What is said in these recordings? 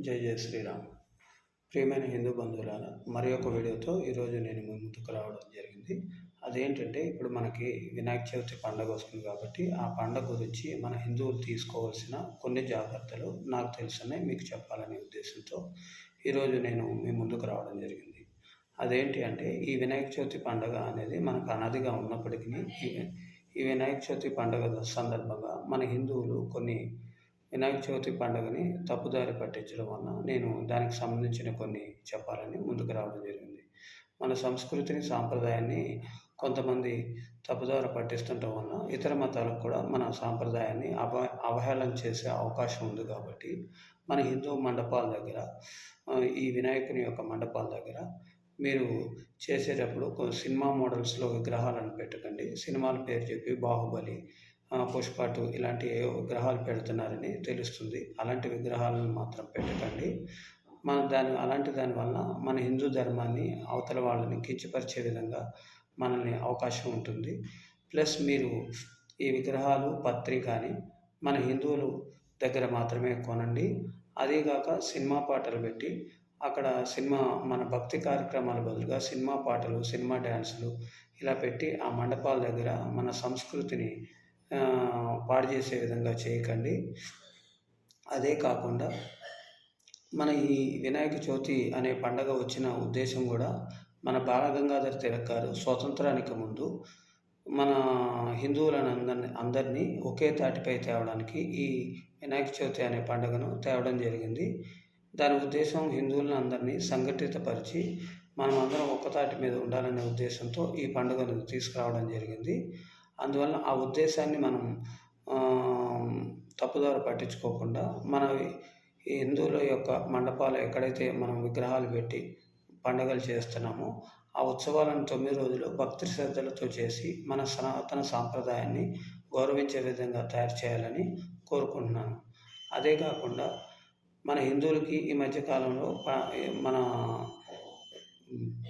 జై జై శ్రీరామ్. ప్రియమైన హిందూ బంధువుల మరి ఒక వీడియోతో ఈరోజు నేను మీ ముందుకు రావడం జరిగింది. అదేంటంటే ఇప్పుడు మనకి వినాయక చవితి పండగ వస్తుంది కాబట్టి ఆ పండగ గురించి మన హిందువులు తీసుకోవాల్సిన కొన్ని జాగ్రత్తలు నాకు తెలుసునే మీకు చెప్పాలనే ఉద్దేశంతో ఈరోజు నేను మీ ముందుకు రావడం జరిగింది. అదేంటి అంటే ఈ వినాయక చవితి పండగ అనేది మనకు అనాదిగా ఉన్నప్పటికీ ఈ- ఈ వినాయక చవితి పండగ సందర్భంగా మన హిందువులు కొన్ని వినాయక చవితి పండుగని తప్పుదారి పట్టించడం వలన నేను దానికి సంబంధించిన కొన్ని చెప్పాలని ముందుకు రావడం జరిగింది. మన సంస్కృతిని సాంప్రదాయాన్ని కొంతమంది తప్పుదారి పట్టిస్తుండటం వలన ఇతర మతాలకు కూడా మన సాంప్రదాయాన్ని అవ అవహేళన చేసే అవకాశం ఉంది కాబట్టి మన హిందూ మండపాల దగ్గర ఈ వినాయకుని యొక్క మండపాల దగ్గర మీరు చేసేటప్పుడు సినిమా మోడల్స్లో విగ్రహాలను పెట్టకండి. సినిమాల పేరు చెప్పి బాహుబలి పుష్పాటు ఇలాంటి విగ్రహాలు పెడుతున్నారని తెలుస్తుంది. అలాంటి విగ్రహాలను మాత్రం పెట్టకండి. మన దాని అలాంటి దాని వలన మన హిందూ ధర్మాన్ని అవతల వాళ్ళని కించపరిచే విధంగా మనల్ని అవకాశం ఉంటుంది. ప్లస్ మీరు ఈ విగ్రహాలు పత్రి కానీ మన హిందువులు దగ్గర మాత్రమే కొనండి. అదేగాక సినిమా పాటలు పెట్టి అక్కడ సినిమా మన భక్తి కార్యక్రమాల బదులుగా సినిమా పాటలు సినిమా డ్యాన్సులు ఇలా పెట్టి ఆ మండపాల దగ్గర మన సంస్కృతిని పాడు చేసే విధంగా చేయకండి. అదే కాకుండా మన ఈ వినాయక చవితి అనే పండగ వచ్చిన ఉద్దేశం కూడా మన బాలగంగాధర తిలక్ గారు స్వతంత్రానికి ముందు మన హిందువులను అందరిని అందరినీ ఒకే తాటిపై తేవడానికి ఈ వినాయక చవితి అనే పండుగను తేవడం జరిగింది. దాని ఉద్దేశం హిందువులను అందరినీ సంఘటితపరిచి మనం అందరం ఒక్కతాటి మీద ఉండాలనే ఉద్దేశంతో ఈ పండుగను తీసుకురావడం జరిగింది. అందువల్ల ఆ ఉద్దేశాన్ని మనం ఆ, తప్పుదారి పట్టించుకోకుండా మన ఈ హిందువుల యొక్క మండపాలు ఎక్కడైతే మనం విగ్రహాలు పెట్టి పండుగలు చేస్తున్నామో ఆ ఉత్సవాలను తొమ్మిది రోజులు భక్తి శ్రద్ధలతో చేసి మన సనాతన సాంప్రదాయాన్ని గౌరవించే విధంగా తయారు చేయాలని కోరుకుంటున్నాను. అదే కాకుండా మన హిందువులకి ఈ మధ్యకాలంలో కాలంలో మన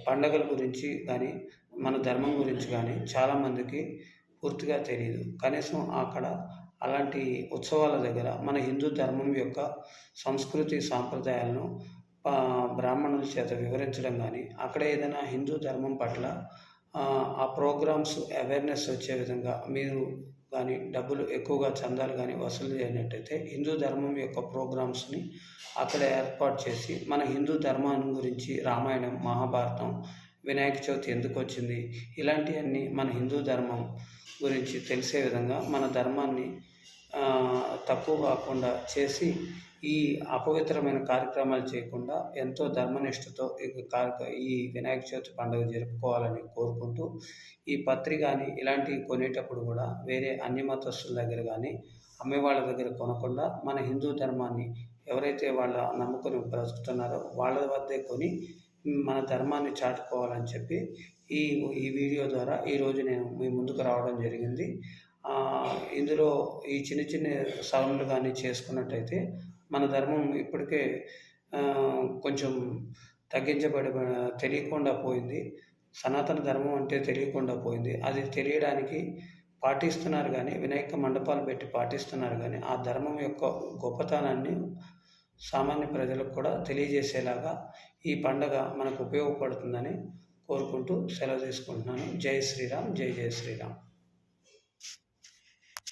పండగల గురించి కానీ మన ధర్మం గురించి కానీ చాలామందికి పూర్తిగా తెలియదు కనీసం అక్కడ అలాంటి ఉత్సవాల దగ్గర మన హిందూ ధర్మం యొక్క సంస్కృతి సాంప్రదాయాలను బ్రాహ్మణుల చేత వివరించడం కానీ అక్కడ ఏదైనా హిందూ ధర్మం పట్ల ఆ, ఆ ప్రోగ్రామ్స్ అవేర్నెస్ వచ్చే విధంగా మీరు కానీ డబ్బులు ఎక్కువగా చందాలు కానీ వసూలు చేయనట్టయితే హిందూ ధర్మం యొక్క ప్రోగ్రామ్స్ని అక్కడ ఏర్పాటు చేసి మన హిందూ ధర్మాన్ని గురించి రామాయణం మహాభారతం వినాయక చవితి ఎందుకు వచ్చింది? ఇలాంటివన్నీ మన హిందూ ధర్మం గురించి తెలిసే విధంగా మన ధర్మాన్ని తక్కువ కాకుండా చేసి ఈ అపవిత్రమైన కార్యక్రమాలు చేయకుండా ఎంతో ధర్మనిష్టతో ఈ ఈ వినాయక చవితి పండుగ జరుపుకోవాలని కోరుకుంటూ ఈ పత్రి కానీ ఇలాంటివి కొనేటప్పుడు కూడా వేరే అన్ని మతస్థుల దగ్గర కానీ అమ్మే వాళ్ళ దగ్గర కొనకుండా మన హిందూ ధర్మాన్ని ఎవరైతే వాళ్ళ నమ్ముకొని బ్రతుకుతున్నారో వాళ్ళ వద్దే కొని మన ధర్మాన్ని చాటుకోవాలని చెప్పి ఈ ఈ వీడియో ద్వారా ఈరోజు నేను మీ ముందుకు రావడం జరిగింది. ఇందులో ఈ చిన్న చిన్న సవరణలు కానీ చేసుకున్నట్టయితే మన ధర్మం ఇప్పటికే కొంచెం తగ్గించబడి తెలియకుండా పోయింది. సనాతన ధర్మం అంటే తెలియకుండా పోయింది. అది తెలియడానికి పాటిస్తున్నారు కానీ వినాయక మండపాలు పెట్టి పాటిస్తున్నారు కానీ ఆ ధర్మం యొక్క గొప్పతనాన్ని సామాన్య ప్రజలకు కూడా తెలియజేసేలాగా ఈ పండగ మనకు ఉపయోగపడుతుందని కోరుకుంటూ సెలవు తీసుకుంటున్నాను. జై శ్రీరామ్ జై జై శ్రీరామ్.